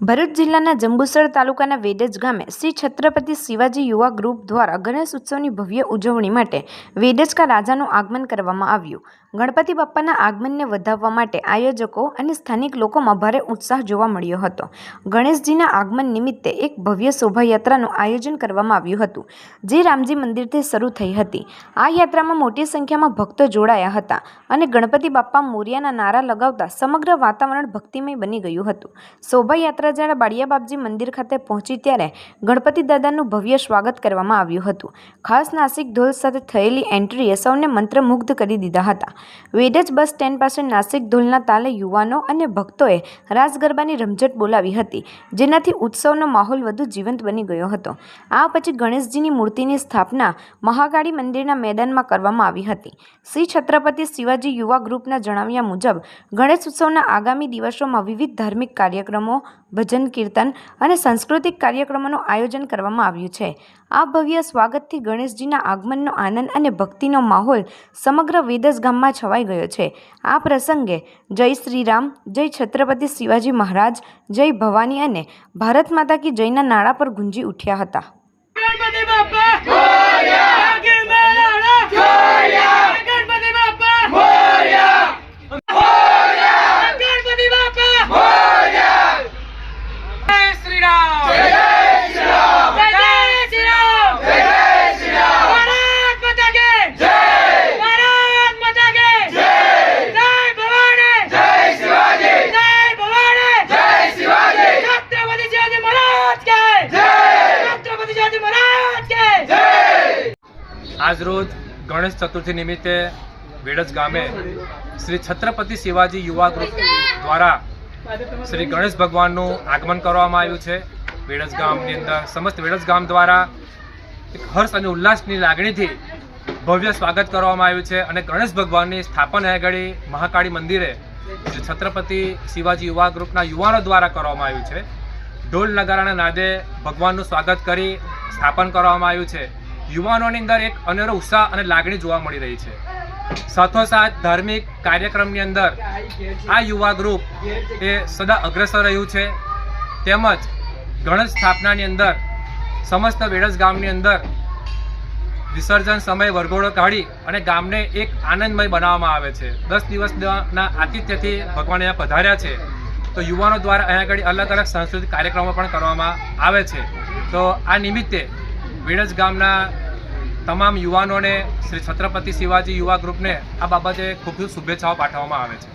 ભરૂચ જિલ્લાના જંબુસર તાલુકાના વેડજ ગામે શ્રી છત્રપતિ શિવાજી યુવા ગ્રુપ દ્વારા ગણેશ ઉત્સવની ભવ્ય ઉજવણી માટે વેડજકા રાજાનું આગમન કરવામાં આવ્યું. ગણપતિ બાપ્પાના આગમનને વધાવવા માટે આયોજકો અને સ્થાનિક લોકોમાં ભારે ઉત્સાહ જોવા મળ્યો હતો. ગણેશજીના આગમન નિમિત્તે એક ભવ્ય શોભાયાત્રાનું આયોજન કરવામાં આવ્યું હતું, જે રામજી મંદિરથી શરૂ થઈ હતી. આ યાત્રામાં મોટી સંખ્યામાં ભક્તો જોડાયા હતા અને ગણપતિ બાપ્પા મોરિયાના નારા લગાવતા સમગ્ર વાતાવરણ ભક્તિમય બની ગયું હતું. શોભાયાત્રા જ્યારે બાળિયા બાપજી મંદિર ખાતે પહોંચી ત્યારે ગણપતિ દાદાનું ભવ્ય સ્વાગત કરવામાં આવ્યું હતું. ખાસ નાસિક ઢોલ સાથે થયેલી એન્ટ્રીએ સૌને મંત્રમુગ્ધ કરી દીધા હતા. વેડજ બસ સ્ટેન્ડ પાસે નાસિક ઢોલના તાલે યુવાનો અને ભક્તોએ રાસ ગરબાની રમઝટ બોલાવી હતી, જેનાથી ઉત્સવનો માહોલ વધુ જીવંત બની ગયો હતો. આ પછી ગણેશજીની મૂર્તિની સ્થાપના મહાકાળી મંદિરના મેદાનમાં કરવામાં આવી હતી. શ્રી છત્રપતિ શિવાજી યુવા ગ્રુપના જણાવ્યા મુજબ, ગણેશ ઉત્સવના આગામી દિવસોમાં વિવિધ ધાર્મિક કાર્યક્રમો ભજન, કીર્તન અને સાંસ્કૃતિક કાર્યક્રમોનું આયોજન કરવામાં આવ્યું છે. આ ભવ્ય સ્વાગતથી ગણેશજીના આગમનનો આનંદ અને ભક્તિનો માહોલ સમગ્ર વેદસ ગામમાં છવાઈ ગયો છે. આ પ્રસંગે જય શ્રીરામ, જય છત્રપતિ શિવાજી મહારાજ, જય ભવાની અને ભારત માતા કી જયના નાળા પર ગુંજી ઉઠ્યા હતા ગણપતિ બાપ્પા મોર્યા આગે મેળાડા મોર્યા ગણપતિ બાપ્પા મોર્યા મોર્યા ગણપતિ બાપ્પા મોર્યા જય શ્રી રામ જય શ્રી રામ જય શ્રી રામ જય શ્રી રામ ભારત માતા કી જય ભારત માતા કી જય જય ભવાની જય શિવાજી જય ભવાની જય શિવાજી છત્રપતિ શિવાજી મહારાજ કે જય છત્રપતિ શિવાજી મહારાજ કે જય આજરોજ ગણેશ ચતુર્થી નિમિત્તે વેડજ ગામે શ્રી છત્રપતિ શિવાજી યુવા ગ્રુપ દ્વારા શ્રી ગણેશ ભગવાનનું આગમન કરવામાં આવ્યું છે. વેડજ ગામની અંદર સમસ્ત વેડજ ગામ દ્વારા એક હર્ષ અને ઉલ્લાસની લાગણીથી ભવ્ય સ્વાગત કરવામાં આવ્યું છે અને ગણેશ ભગવાનની સ્થાપના આગળ મહાકાળી મંદિરે શ્રી છત્રપતિ શિવાજી યુવા ગ્રુપના યુવાનો દ્વારા કરવામાં આવ્યું છે. ઢોલ નગારાના નાદે ભગવાનનું સ્વાગત કરી સ્થાપન કરવામાં આવ્યું છે. યુવાનોની અંદર એક અનેરો ઉત્સાહ અને લાગણી જોવા મળી રહી છે. સાથોસાથ ધાર્મિક કાર્યક્રમની અંદર આ યુવા ગ્રુપ એ સદા અગ્રસર રહ્યું છે. તેમજ ગણેશ સ્થાપનાની અંદર સમસ્ત વેડસ ગામની અંદર વિસર્જન સમયે વરઘોડો કાઢી અને ગામને એક આનંદમય બનાવવામાં આવે છે. દસ દિવસના આતિથ્યથી ભગવાન અહીંયા પધાર્યા છે. તો યુવાનો દ્વારા અહીંયા આગળ અલગ અલગ સાંસ્કૃતિક કાર્યક્રમો પણ કરવામાં આવે છે. તો આ નિમિત્તે વેડજ ગામના તમામ યુવાનોને શ્રી છત્રપતિ શિવાજી યુવા ગ્રુપને આ બાબતે ખૂબ ખૂબ શુભેચ્છાઓ પાઠવવામાં આવે છે.